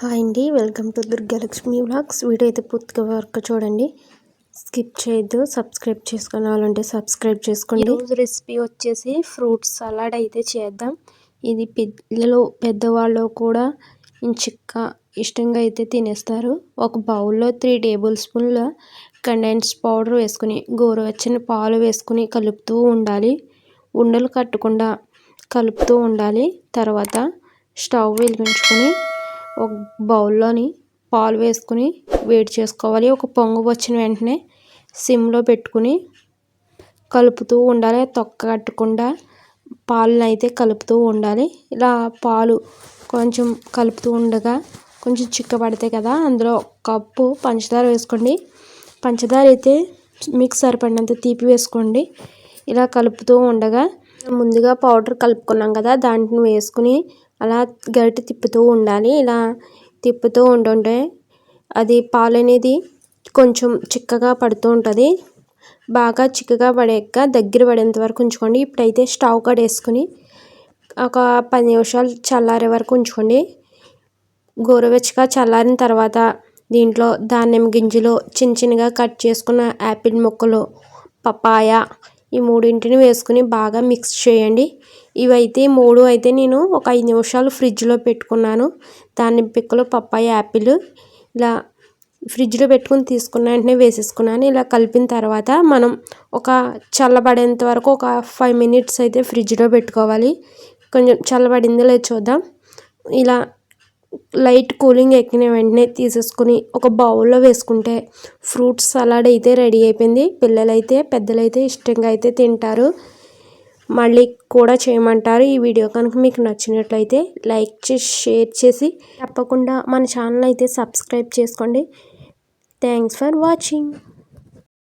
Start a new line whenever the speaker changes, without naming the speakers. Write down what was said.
Hi అండి welcome to Durgalakshmi vlogs. Video అయితే పూర్తిగా వర్క్ చూడండి. స్కిప్ చేయొద్దు సబ్స్క్రైబ్ చేసుకోవాలంటే సబ్స్క్రైబ్ చేసుకోండి. ఈరోజు రెసిపీ వచ్చేసి ఫ్రూట్ సలాడ్ అయితే చేద్దాం. ఇది పిల్లలు పెద్దవాళ్ళు కూడా చిక్క ఇష్టంగా అయితే తినేస్తారు. ఒక బౌల్లో త్రీ టేబుల్ స్పూన్ల కండెన్స్ పౌడర్ వేసుకుని గోరువెచ్చని పాలు వేసుకుని కలుపుతూ ఉండాలి. ఉండలు కట్టకుండా కలుపుతూ ఉండాలి. తర్వాత స్టవ్ వెలిగించుకొని ఒక బౌల్లోని పాలు వేసుకుని వేడి చేసుకోవాలి. ఒక పొంగు వచ్చిన వెంటనే సిమ్లో పెట్టుకుని కలుపుతూ ఉండాలి. తొక్క కట్టకుండా పాలను అయితే కలుపుతూ ఉండాలి. ఇలా పాలు కొంచెం కలుపుతూ ఉండగా కొంచెం చిక్కబడతాయి కదా అందులో కప్పు పంచదార వేసుకోండి. పంచదార అయితే మీకు సరిపడినంత తీపి వేసుకోండి. ఇలా కలుపుతూ ఉండగా ముందుగా పౌడర్ కలుపుకున్నాం కదా దాంట్లో వేసుకుని అలా గరిటె తిప్పుతూ ఉండాలి. ఇలా తిప్పుతూ ఉంటుంటే అది పాలు అనేది కొంచెం చిక్కగా పడుతూ ఉంటుంది. బాగా చిక్కగా పడాక దగ్గర పడేంత వరకు ఉంచుకోండి. ఇప్పుడైతే స్టవ్ కడేసుకుని ఒక పది నిమిషాలు చల్లారే వరకు ఉంచుకోండి. గోరువెచ్చగా చల్లారిన తర్వాత దీంట్లో ధాన్యం గింజలు చిన్న చిన్నగా కట్ చేసుకున్న యాపిల్ ముక్కలు పపాయ ఈ మూడింటిని వేసుకుని బాగా మిక్స్ చేయండి. ఇవైతే మూడు అయితే నేను ఒక ఐదు నిమిషాలు ఫ్రిడ్జ్లో పెట్టుకున్నాను. దాని పిక్కలు పప్పాయి యాపిల్ ఇలా ఫ్రిడ్జ్లో పెట్టుకుని తీసుకున్న వెంటనే వేసేసుకున్నాను. ఇలా కలిపిన తర్వాత మనం ఒక చల్లబడేంత వరకు ఒక ఫైవ్ మినిట్స్ అయితే ఫ్రిడ్జ్లో పెట్టుకోవాలి. కొంచెం చల్లబడిందో లేదు చూద్దాం. ఇలా లైట్ కూలింగ్ ఎక్కిన వెంటనే తీసేసుకుని ఒక బౌల్లో వేసుకుంటే ఫ్రూట్ సలాడ్ అయితే రెడీ అయిపోయింది. పిల్లలైతే పెద్దలైతే ఇష్టంగా అయితే తింటారు. మళ్ళీ కూడా చేయమంటారు. ఈ వీడియో కనుక మీకు నచ్చినట్లయితే లైక్ చేసి షేర్ చేసి తప్పకుండా మన ఛానల్ అయితే సబ్స్క్రైబ్ చేసుకోండి. Thanks for watching.